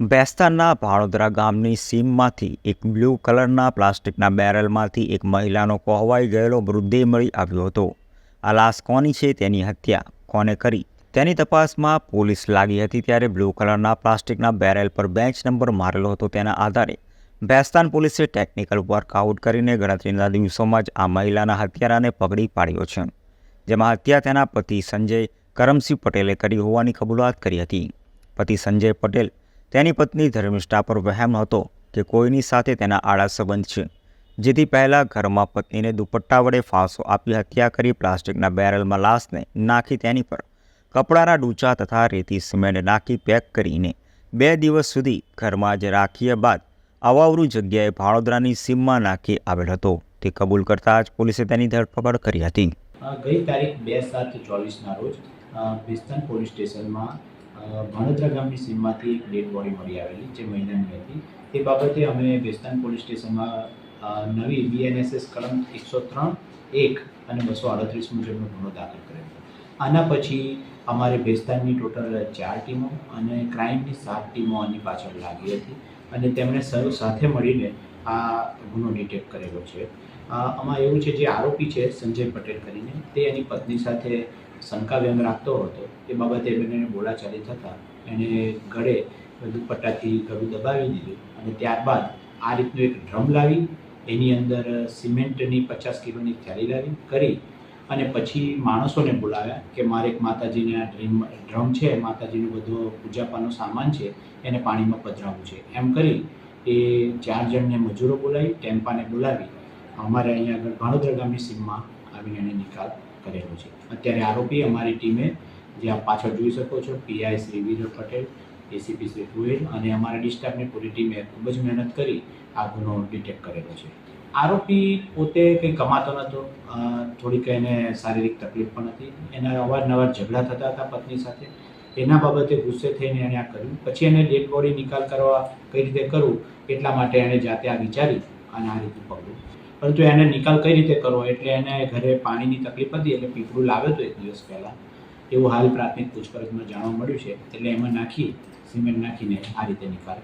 બેસ્તારના ભાણોદરા ગામની સીમમાંથી એક બ્લુ કલરના પ્લાસ્ટિકના બેરલમાંથી એક મહિલાનો કોહવાઈ ગયેલો મૃતદેહ મળી આવ્યો હતો. આ લાશ કોની છે તેની હત્યા કોને કરી? તેની તપાસમાં પોલીસ લાગી હતી ત્યારે બ્લુ કલરના પ્લાસ્ટિકના બેરલ પર બેંચ નંબર મારેલો હતો તેના આધારે. બેસ્તાન પોલીસે ટેકનિકલ વર્કઆઉટ કરીને ગણતરીના દિવસોમાં જ આ મહિલાના હત્યારાને પકડી પાડ્યો છે. જેમાં હત્યા તેના પતિ સંજય કરમસિંહ પટેલે કરી હોવાની કબૂલાત કરી હતી. પતિ સંજય પટેલ તેની પત્ની ધર્મિષ્ઠા પર વહેમ હતો કે કોઈની સાથે તેના આડા સંબંધ છે, જેથી પહેલાં ઘરમાં પત્નીને દુપટ્ટા વડે ફાંસો આપી હત્યા કરી પ્લાસ્ટિકના બેરલમાં લાશને નાખી તેની પર કપડાના ડૂચા તથા રેતી સિમેન્ટ નાખી પેક કરીને બે દિવસ સુધી ઘરમાં જ રાખ્યા બાદ અવાવરું જગ્યાએ ભાડોદરાની સીમમાં નાખી આવેલ હતો. તે કબૂલ કરતા જ પોલીસે તેની ધરપકડ કરી હતી. ગઈ તારીખ બે સાત ચોવીસના રોજ પોલીસ સ્ટેશનમાં ભાણોદરા ગામની સીમમાંથી એક ડેડ બોડી મળી આવેલી જે મહિલાની હતી. તે બાબતે અમે બેસ્તાન પોલીસ સ્ટેશનમાં નવી બીએનએસએસ કલમ એકસો ત્રણ, એક અને બસો આડત્રીસ મુજબનો ગુનો દાખલ કર્યો આના પછી અમારે ભેસ્તાનની ટોટલ ચાર ટીમો અને ક્રાઇમની સાત ટીમો આની પાછળ લાગી હતી અને તેમણે સૌ સાથે મળીને આ ગુનો ડિટેક્ટ કરેલો છે. આમાં એવું છે જે આરોપી છે, સંજય પટેલ કરીને, તે એની પત્ની સાથે શંકા વ્યંગ રાખતો હતો. એ બાબતે બંનેને બોલાચાલી થતાં એણે ગળે દુપટ્ટાથી ગળું દબાવી દીધું અને ત્યારબાદ આ રીતનું એક ડ્રમ લાવી, એની અંદર સિમેન્ટની પચાસ કિલોની થેલી લાવી કરી અને પછી માણસોને બોલાવ્યા કે મારે એક માતાજીને આ ડ્રીમ, ડ્રમ છે, માતાજીનું બધો પૂજાપાનો સામાન છે, એને પાણીમાં પધરાવવું છે. એમ કરી એ ચાર જણને મજૂરો બોલાવી, ટેમ્પાને બોલાવી, અમારે અહીંયા આગળ ભાણોદર ગામની સીમમાં આવીને એને નિકાલ કરેલો છે. અત્યારે આરોપી અમારી ટીમે જે આપ પાછળ જોઈ શકો છો, પીઆઈ શ્રી વિજય પટેલ, એસીપી શ્રી ગોયલ અને અમારા ડિસ્ટાફની પૂરી ટીમે ખૂબ જ મહેનત કરી આ ગુનો ડિટેક્ટ કરેલો છે. આરોપી પોતે કંઈ કમાતો નહોતો થોડીક એને શારીરિક તકલીફ પણ હતી. એના અવારનવાર ઝઘડા થતા હતા પત્ની સાથે. એના બાબતે ગુસ્સે થઈને એણે આ કર્યું. પછી એને ડેડ બોડી નિકાલ કરવા કઈ રીતે કરવું એટલા માટે એણે જાતે આ વિચારી અને આ રીતે પગલું પરંતુ એને નિકાલ કઈ રીતે કરવો એટલે એને ઘરે પાણીની તકલીફ હતી એટલે પીપળું લાવ્યો હતો એક દિવસ પહેલાં. એવું હાલ પ્રાથમિક પૂછપરછમાં જાણવા મળ્યું છે. એટલે એમાં નાખી સિમેન્ટ નાખીને આ રીતે નિકાલ